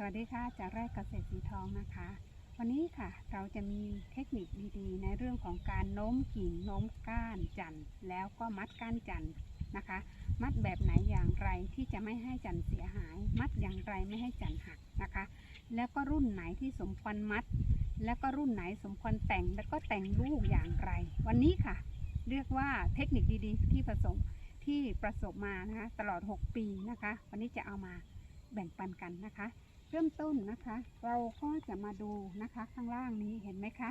สวัสดีค่ะจากไร่เกษตรสีทองนะคะ วันนี้ค่ะเราจะมีเทคนิคดีๆ ในเรื่องของการโน้มกิ่งโน้มก้านจันทร์แล้วก็มัดก้านจันทร์นะคะ มัดแบบไหนอย่างไรที่จะไม่ให้จันทร์เสียหาย มัดอย่างไรไม่ให้จันทร์หักนะคะ แล้วก็รุ่นไหนที่สมควรมัด แล้วก็รุ่นไหนสมควรแต่งแล้วก็แต่งลูกอย่างไร วันนี้ค่ะ เรียกว่าเทคนิคดีๆ ที่ผสมที่ประสบมานะคะตลอด 6 ปีนะคะ วันนี้จะเอามาแบ่งปันกันนะคะ เริ่มต้นนะคะ เราก็จะมาดูนะคะข้างล่างนี้เห็นไหมคะ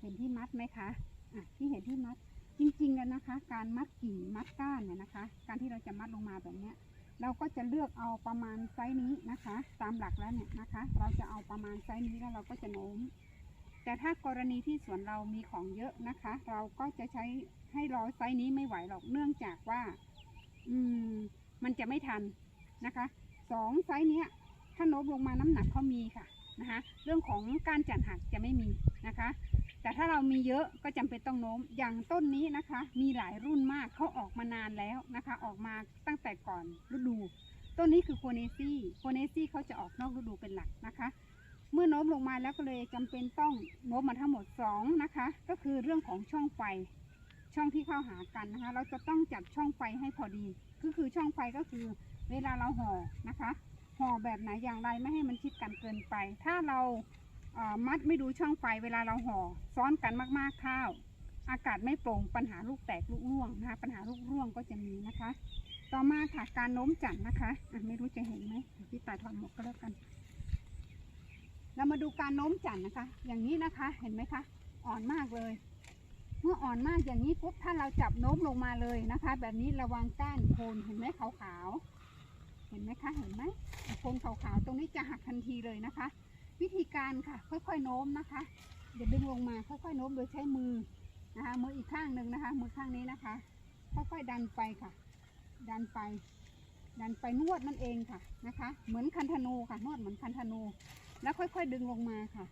เห็นที่มัดไหมคะอะที่เห็นที่มัดจริงๆกันนะคะ การมัดกิ่งมัดก้านเนี่ยนะคะ การที่เราจะมัดลงมาแบบเนี้ย เราก็จะเลือกเอาประมาณไซส์นี้นะคะ ตามหลักแล้วเนี่ยนะคะ เราจะเอาประมาณไซส์นี้แล้วเราก็จะโน้ม แต่ถ้ากรณีที่สวนเรามีของเยอะนะคะ เราก็จะใช้ให้ร้อยไซส์นี้ไม่ไหวหรอกเนื่องจากว่า อืม มันจะไม่ทันนะคะสองไซส์เนี้ย ถ้าโน้มลงมาน้ำหนักเขามีค่ะนะคะ เรื่องของการจัดหักจะไม่มีนะคะ แต่ถ้าเรามีเยอะก็จำเป็นต้องโน้ม อย่างต้นนี้นะคะ มีหลายรุ่นมากเขาออกมานานแล้วนะคะ ออกมาตั้งแต่ก่อนฤดู ต้นนี้คือโคเนซี่ โคเนซี่เขาจะออกนอกฤดูเป็นหลักนะคะ เมื่อโน้มลงมาแล้วก็เลยจำเป็นต้องโน้มมาทั้งหมดสองนะคะ ก็คือเรื่องของช่องไฟ ช่องที่เข้าหากันนะคะ เราจะต้องจัดช่องไฟให้พอดี ก็คือช่องไฟก็คือเวลาเราห่อนะคะ ห่อแบบไหนอย่างไรไม่ให้มันชิดกันเกินไป ถ้าเรามัดไม่ดูช่องไฟเวลาเราห่อซ้อนกันมากๆข้าว อากาศไม่โปร่งปัญหาลูกแตกลูกร่วงนะคะปัญหาลูกร่วงก็จะมีนะคะ ต่อมาค่ะการโน้มจันนะคะะไม่รู้จะเห็นไหมพี่ตายถอดหมวกก็แล้วกัน เรามาดูการโน้มจันนะคะ อย่างนี้นะคะเห็นไหมคะ อ่อนมากเลย เมื่ออ่อนมากอย่างนี้ปุ๊บถ้าเราจับโน้มลงมาเลยนะคะ แบบนี้ระวังก้านโคนเห็นไหมขาวๆ เห็นไหมคะ เห็นไหมโคนขาวๆตรงนี้จะหักทันทีเลยนะคะ วิธีการค่ะ ค่อยๆโน้มนะคะอย่าดึงลงมาค่อยๆโน้มโดยใช้มือนะคะมืออีกข้างหนึ่งนะคะ มือข้างนี้นะคะ ค่อยๆดันไปค่ะ ดันไป ดันไปนวดนั่นเองค่ะนะคะ เหมือนคันธนูค่ะ นวดเหมือนคันธนู แล้วค่อยๆดึงลงมาค่ะ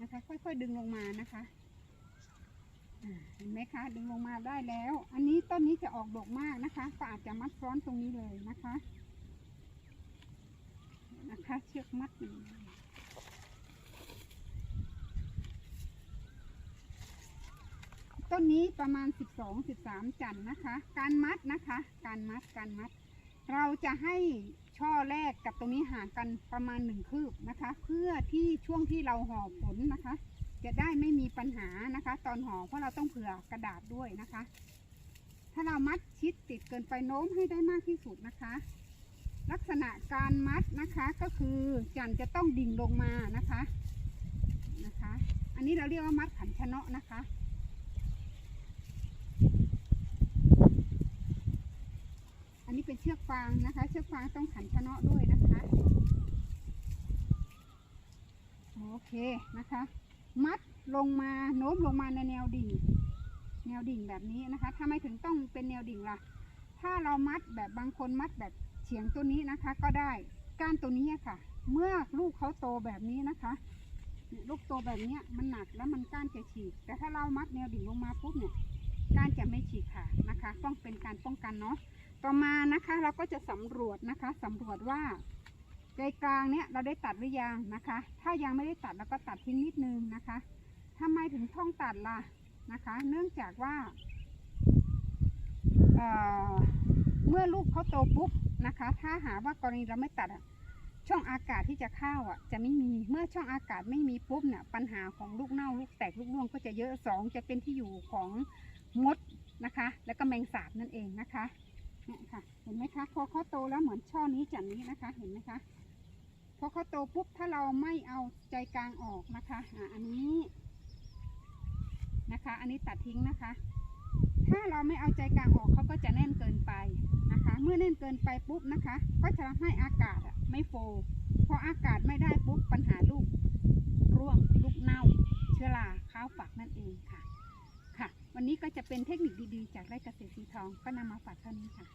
นะคะ ค่อยๆดึงลงมานะคะ เห็นไหมคะดึงลงมาได้แล้ว อันนี้ต้นนี้จะออกดอกมากนะคะ ก็อาจจะมัดซ้อนตรงนี้เลยนะคะ นะคะ เชือกมัดต้นนี้ประมาณ 12 13 จันนะคะ การมัดนะคะ การมัดการมัด เราจะให้ช่อแรกกับตรงนี้ห่างกันประมาณหนึ่งคืบนะคะ เพื่อที่ช่วงที่เราห่อผลนะคะ จะได้ไม่มีปัญหานะคะ ตอนห่อเพราะเราต้องเผื่อกระดาษด้วยนะคะ ถ้าเรามัดชิดติดเกินไปโน้มให้ได้มากที่สุดนะคะ ลักษณะการมัดนะคะก็คือจันจะต้องดิ่งลงมานะคะนะคะ อันนี้เราเรียกว่ามัดขันชะเนาะนะคะอันนี้เป็นเชือกฟางนะคะ เชือกฟางต้องขันชะเนาะด้วยนะคะ โอเคนะคะ มัดลงมาโน้มลงมาในแนวดิ่ง แนวดิ่งแบบนี้นะคะทำไมถึงต้องเป็นแนวดิ่งล่ะ ถ้าเรามัดแบบบางคนมัดแบบเฉียงตัวนี้นะคะก็ได้ก้านตัวนี้ค่ะ เมื่อลูกเขาโตแบบนี้นะคะลูกโตแบบนี้มันหนักแล้วมันก้านจะฉีก แต่ถ้าเรามัดแนวดิ่งลงมาปุ๊บเนี่ยก้านจะไม่ฉีกค่ะนะคะ ต้องเป็นการป้องกันเนาะต่อมานะคะเราก็จะสำรวจนะคะสำรวจว่า ใจกลางเนี้ยเราได้ตัดหรือยังนะคะ ถ้ายังไม่ได้ตัดเราก็ตัดทิ้งนิดนึงนะคะทำไมถึงต้องตัดล่ะนะคะ เนื่องจากว่าเอ่อเมื่อลูกเขาโตปุ๊บนะคะ ถ้าหาว่ากรณีเราไม่ตัดช่องอากาศที่จะเข้าอะ จะไม่มีเมื่อช่องอากาศไม่มีปุ๊บเนี่ยปัญหาของลูกเน่าลูกแตกลูกร่วงก็จะเยอะสองจะเป็นที่อยู่ของมดนะคะ แล้วก็แมงสาบนั่นเองนะคะเนี่ยค่ะ เห็นไหมคะพอเขาโตแล้วเหมือนช่อนี้จันนี้นะคะ เห็นไหมคะ พอเขาโตปุ๊บถ้าเราไม่เอาใจกลางออกนะคะอะอันนี้นะคะ อันนี้ตัดทิ้งนะคะ ถ้าเราไม่เอาใจกลางออกเขาก็จะแน่นเกินไปนะคะ เมื่อแน่นเกินไปปุ๊บนะคะ ก็จะทำให้อากาศไม่โฟล์พออากาศไม่ได้ปุ๊บปัญหาลูกร่วงลูกเน่า เชื้อราข้าวฝักนั่นเองค่ะค่ะ วันนี้ก็จะเป็นเทคนิคดีๆ จากไร่เกษตรสีทองก็นำมาฝากเท่านี้ค่ะ